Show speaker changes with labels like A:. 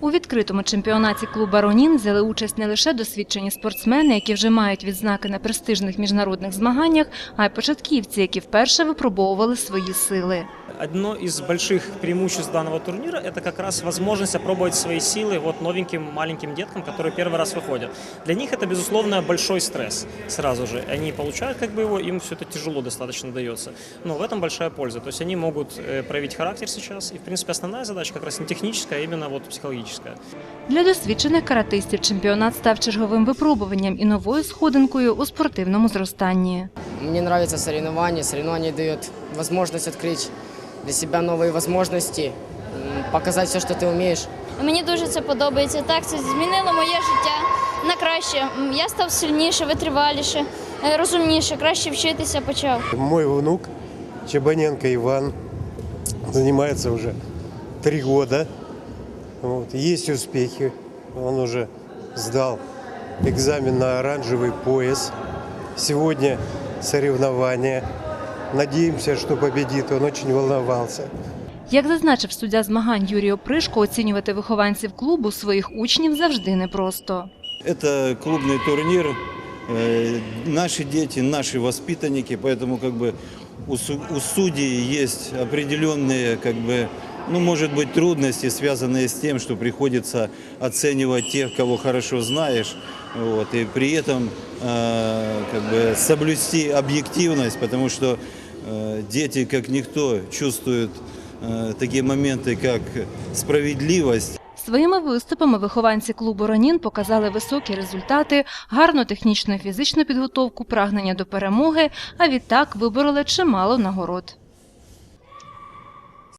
A: У відкритому чемпіонаті клуба Ронін взяли участь не лише досвідчені спортсмени, які вже мають відзнаки на престижних міжнародних змаганнях, а й початківці, які вперше випробовували свої сили.
B: Одно из больших преимуществ данного турнира – это как раз возможность опробовать свои силы вот новеньким маленьким деткам, которые первый раз выходят. Для них это, безусловно, большой стресс сразу же. Они получают как бы его, им все это тяжело достаточно дается. Но в этом большая польза. То есть они могут э, проявить характер сейчас. И, в принципе, основная задача как раз не техническая, а именно вот психологическая.
A: Для досвідчених каратистів чемпіонат став черговим випробуванням і новою сходинкою у спортивному зростанні.
C: Мне нравятся соревнования. Соревнования дают возможность открыть для себя новые возможности, м, показать все, что ты умеешь.
D: Мені дуже це подобається. Так, це змінило моє життя на краще. М, Я став сильніше, витриваліше, е, розумніше, краще вчитися почав.
E: Мой внук Чебаненко Иван занимается уже три года. Вот. Есть успехи. Он уже сдал экзамен на оранжевый пояс. Сегодня соревнования. Надеемся, что победит. Он очень волновался.
A: Як зазначив суддя змагань Юрій Опришко, оцінювати вихованців клубу своїх учнів завжди непросто.
F: Это клубный турнир, э, наши дети, наши воспитанники, поэтому как бы у, су- у судей есть определенные, как бы, ну, может быть, трудности, связанные с тем, что приходится оценивать тех, кого хорошо знаешь, вот, и при этом э, как бы соблюсти объективность, потому что э, дети, как никто, чувствуют э, такие моменты, как справедливость,
A: Своїми виступами вихованці клубу Ронін показали високі результати, гарну технічну і фізичну підготовку, прагнення до перемоги, а відтак вибороли чимало нагород.